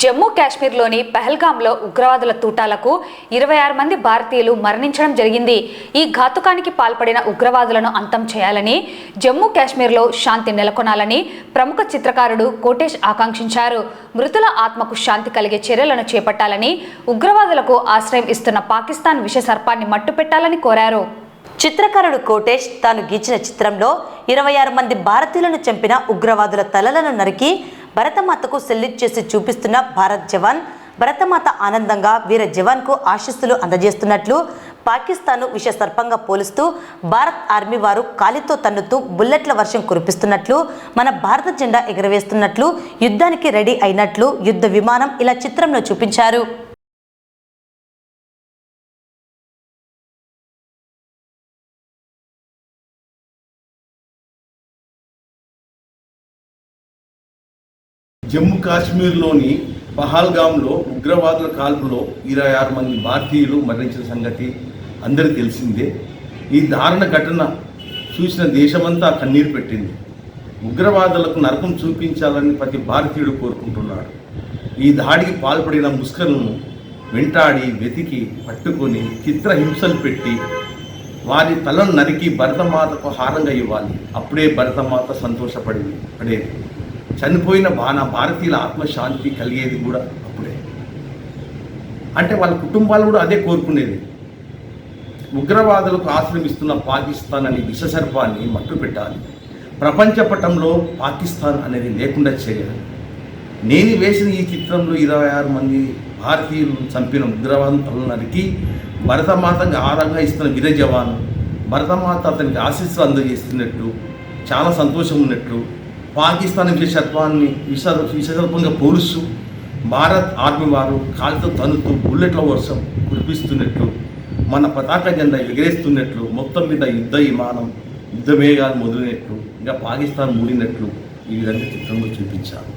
జమ్మూ కాశ్మీర్లోని పహల్గాంలో ఉగ్రవాదుల తూటాలకు ఇరవై ఆరు మంది భారతీయులు మరణించడం జరిగింది. ఈ ఘాతుకానికి పాల్పడిన ఉగ్రవాదులను అంతం చేయాలని జమ్మూ కాశ్మీర్లో శాంతి నెలకొనాలని ప్రముఖ చిత్రకారుడు కోటేష్ ఆకాంక్షించారు. మృతుల ఆత్మకు శాంతి కలిగే చర్యలను చేపట్టాలని ఉగ్రవాదులకు ఆశ్రయం ఇస్తున్న పాకిస్తాన్ విష సర్పాన్ని మట్టుపెట్టాలని కోరారు. చిత్రకారుడు కోటేష్ తాను గీచిన చిత్రంలో ఇరవై ఆరు మంది భారతీయులను చంపిన ఉగ్రవాదుల తలలను నరికి భరతమాతకు సెల్యూట్ చేసి చూపిస్తున్న భారత్ జవాన్ భరతమాత ఆనందంగా వీర జవాన్కు ఆశీస్సులు అందజేస్తున్నట్లు పాకిస్తాన్ను విష సర్పంగా పోలుస్తూ భారత్ ఆర్మీ వారు కాలితో తన్నుతూ బుల్లెట్ల వర్షం కురిపిస్తున్నట్లు మన భారత జెండా ఎగరవేస్తున్నట్లు యుద్ధానికి రెడీ అయినట్లు యుద్ధ విమానం ఇలా చిత్రంలో చూపించారు. జమ్మూ కాశ్మీర్లోని పహల్గాంలో ఉగ్రవాదుల కాల్పులో ఇరవై ఆరు మంది భారతీయులు మరణించిన సంగతి అందరికీ తెలిసిందే. ఈ దారుణ ఘటన చూసిన దేశమంతా కన్నీరు పెట్టింది. ఉగ్రవాదులకు నరకం చూపించాలని ప్రతి భారతీయుడు కోరుకుంటున్నాడు. ఈ దాడికి పాల్పడిన ముస్కర్లను వెంటాడి వెతికి పట్టుకొని చిత్రహింసలు పెట్టి వారి తలను నరికి భరతమాతకు హారంగా ఇవ్వాలి. అప్పుడే భరతమాత సంతోషపడి పడేది. చనిపోయిన బాణ భారతీయుల ఆత్మశాంతి కలిగేది కూడా అప్పుడే. అంటే వాళ్ళ కుటుంబాలు కూడా అదే కోరుకునేది. ఉగ్రవాదులకు ఆశ్రమిస్తున్న పాకిస్తాన్ అనే విషసర్పాన్ని మట్టు పెట్టాలి ప్రపంచ పటంలో పాకిస్తాన్ అనేది లేకుండా చేయాలి. నేను వేసిన ఈ చిత్రంలో ఇరవై ఆరు మంది భారతీయులు చంపిన ఉగ్రవాదం నరికి భరతమాతకి ఆరంగా ఇస్తున్న వీర జవాన్ భరతమాత అతనికి ఆశీస్సులు అందజేస్తున్నట్లు చాలా సంతోషం ఉన్నట్లు పాకిస్తాన్ విషత్వాన్ని విష విషసర్పంగా పోలుస్తూ భారత్ ఆర్మీ వారు కాలుతో తనుతూ బుల్లెట్ల వర్షం కురిపిస్తున్నట్లు మన పతాక జెండా ఎగిరేస్తున్నట్లు మొత్తం మీద యుద్ధ విమానం యుద్ధ వేగాలు మొదలైనట్లు ఇంకా పాకిస్తాన్ మూడినట్లు ఈ విధంగా చిత్రంలో చూపించారు.